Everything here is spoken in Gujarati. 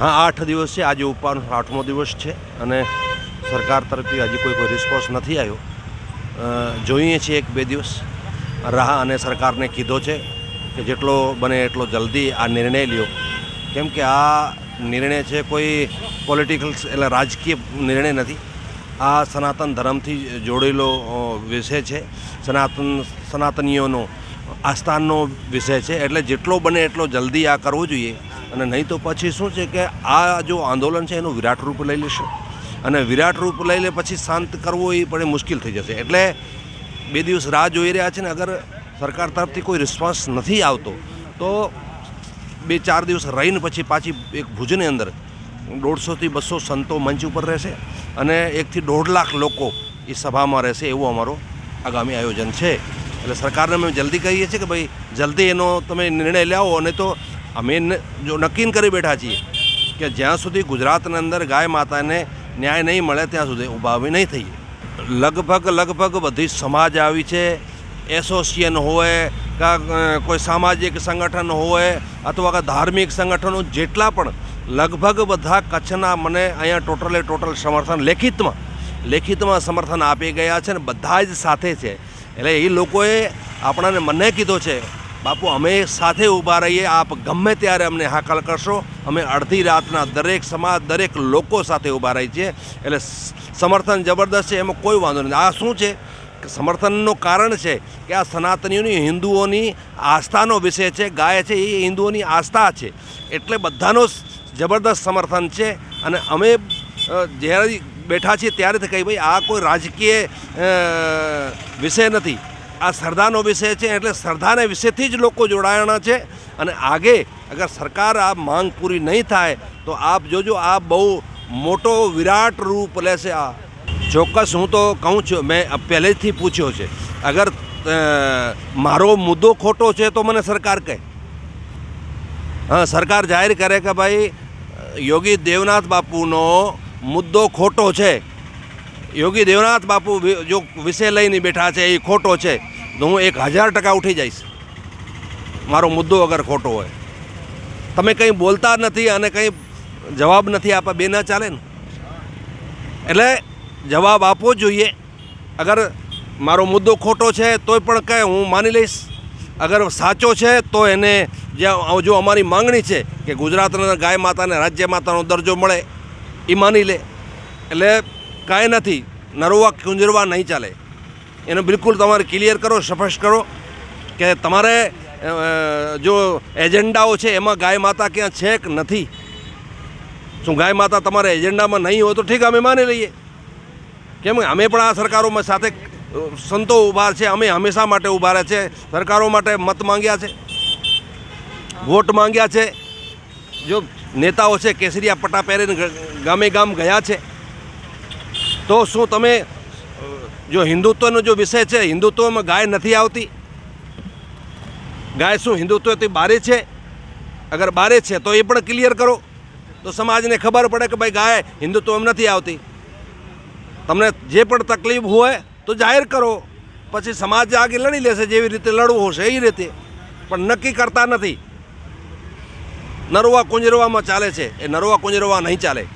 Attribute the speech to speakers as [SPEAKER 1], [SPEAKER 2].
[SPEAKER 1] હા, આઠ દિવસ છે. આજે ઉપવાનો આઠમો દિવસ છે અને સરકાર તરફથી હજી કોઈ કોઈ રિસ્પોન્સ નથી આવ્યો. જોઈએ છીએ એક બે દિવસ. રાહ અને સરકારને કીધો છે કે જેટલો બને એટલો જલ્દી આ નિર્ણય લ્યો. કેમ કે આ નિર્ણય છે કોઈ પોલિટિકલ એટલે રાજકીય નિર્ણય નથી. આ સનાતન ધર્મથી જોડેલો વિષય છે. સનાતન, સનાતનીઓનો આસ્થાનનો વિષય છે. એટલે જેટલો બને એટલો જલ્દી આ કરવો જોઈએ. અને નહીં તો પછી શું છે કે આ જો આંદોલન છે એનું વિરાટ રૂપ લઈ લેશે. અને વિરાટ રૂપ લઈ લે પછી શાંત કરવો એ પણ મુશ્કેલ થઈ જશે. એટલે બે દિવસ રાહ જોઈ રહ્યા છે ને અગર સરકાર તરફથી કોઈ રિસ્પોન્સ નથી આવતો, તો બે ચાર દિવસ રહીને પછી પાછી એક ભુજની અંદર દોઢસોથી બસો સંતો મંચ ઉપર રહેશે અને એકથી દોઢ લાખ લોકો એ સભામાં રહેશે એવું અમારો આગામી આયોજન છે. એટલે સરકારને અમે જલ્દી કહીએ છીએ કે ભાઈ, જલ્દી એનો તમે નિર્ણય લાવો અને તો અમે જો નક્કી કરી બેઠા છીએ કે જ્યાં સુધી ગુજરાતની અંદર ગાય માતાને ન્યાય નહીં મળે, ત્યાં સુધી ઊભા આવી નહીં થઈએ. લગભગ લગભગ બધી સમાજ આવી છે. એસોસિએશન હોય, કાં કોઈ સામાજિક સંગઠન હોય અથવા કે ધાર્મિક સંગઠનો જેટલા પણ, લગભગ બધા કચ્છના મને અહીંયા ટોટલે ટોટલ સમર્થન લેખિતમાં લેખિતમાં સમર્થન આપી ગયા છે ને બધા જ સાથે છે. એટલે એ લોકોએ આપણાને મને કીધો છે બાપુ, અમે સાથે ઊભા રહીએ, આપ ગમે ત્યારે અમને હાકલ કરશો. અમે અડધી રાતના દરેક સમાજ, દરેક લોકો સાથે ઊભા રહીએ છીએ. એટલે સમર્થન જબરદસ્ત છે, એમાં કોઈ વાંધો નથી. આ શું છે? સમર્થનનું કારણ છે કે આ સનાતનીઓની, હિન્દુઓની આસ્થાનો વિષય છે, ગાય છે, એ હિન્દુઓની આસ્થા છે. એટલે બધાનો જબરદસ્ત સમર્થન છે. અને અમે જ્યારે બેઠા છીએ ત્યારે કહી ભાઈ, આ કોઈ રાજકીય વિષય નથી. આ સરદારનો વિષય છે, એટલે સરદારને વિશેથી જ લોકો જોડાયાના છે. અને આગે અગર સરકાર આ માંગ પૂરી નહીં થાય, તો આપ જોજો આ બહુ મોટો વિરાટ રૂપ લેશે આ. ચોક્કસ હું તો કહું છું, મેં પહેલેથી પૂછ્યો છે. અગર મારો મુદ્દો ખોટો છે તો મને સરકાર કહે. હા, સરકાર જાહેર કરે કે ભાઈ યોગી દેવનાથ બાપુનો મુદ્દો ખોટો છે. યોગી દેવનાથ બાપુ જો વિષય લઈને બેઠા છે, એ ખોટો છે, તો હું એક હજાર ટકા ઉઠી જઈશ. મારો મુદ્દો અગર ખોટો હોય. તમે કંઈ બોલતા નથી અને કંઈ જવાબ નથી આપવા બે ના ચાલે ને. એટલે જવાબ આપવો જોઈએ. અગર મારો મુદ્દો ખોટો છે, તોય પણ કહે, હું માની લઈશ. અગર સાચો છે, તો એને જો અમારી માંગણી છે કે ગુજરાતના ગાય માતાને રાજ્ય માતાનો દરજ્જો મળે, એ માની લે. એટલે કાંઈ નથી, નરવા કુંજરવા નહીં ચાલે. એને બિલકુલ તમારે ક્લિયર કરો, સ્પષ્ટ કરો કે તમારે જો એજન્ડાઓ છે એમાં ગાય માતા ક્યાં છે કે નથી? શું ગાય માતા તમારા એજન્ડામાં નહીં હોય તો ઠીક, અમે માની લઈએ. કેમ કે અમે પણ આ સરકારોમાં સાથે સંતો ઊભા છે, અમે હંમેશા માટે ઊભા રહે છે, સરકારો માટે મત માંગ્યા છે, વોટ માંગ્યા છે. જો નેતાઓ છે, કેસરિયા પટ્ટા પહેરીને ગામે ગામ ગયા છે તો શું તમે, જો હિન્દુત્વનો જો વિષય છે, હિન્દુત્વમાં ગાય નથી આવતી? ગાય શું હિન્દુત્વથી બારે છે? અગર બારે છે, તો એ પણ ક્લિયર કરો. તો સમાજને ખબર પડે કે ભાઈ ગાય હિન્દુત્વમાં નથી આવતી. તમને જે પણ તકલીફ હોય, તો જાહેર કરો. પછી સમાજ આગળ લડી લેશે, જેવી રીતે લડવું હશે, એ રીતે. પણ નક્કી કરતા નથી. નરવા કુંજરવામાં ચાલે છે. એ નરવા કુંજરવા નહીં ચાલે.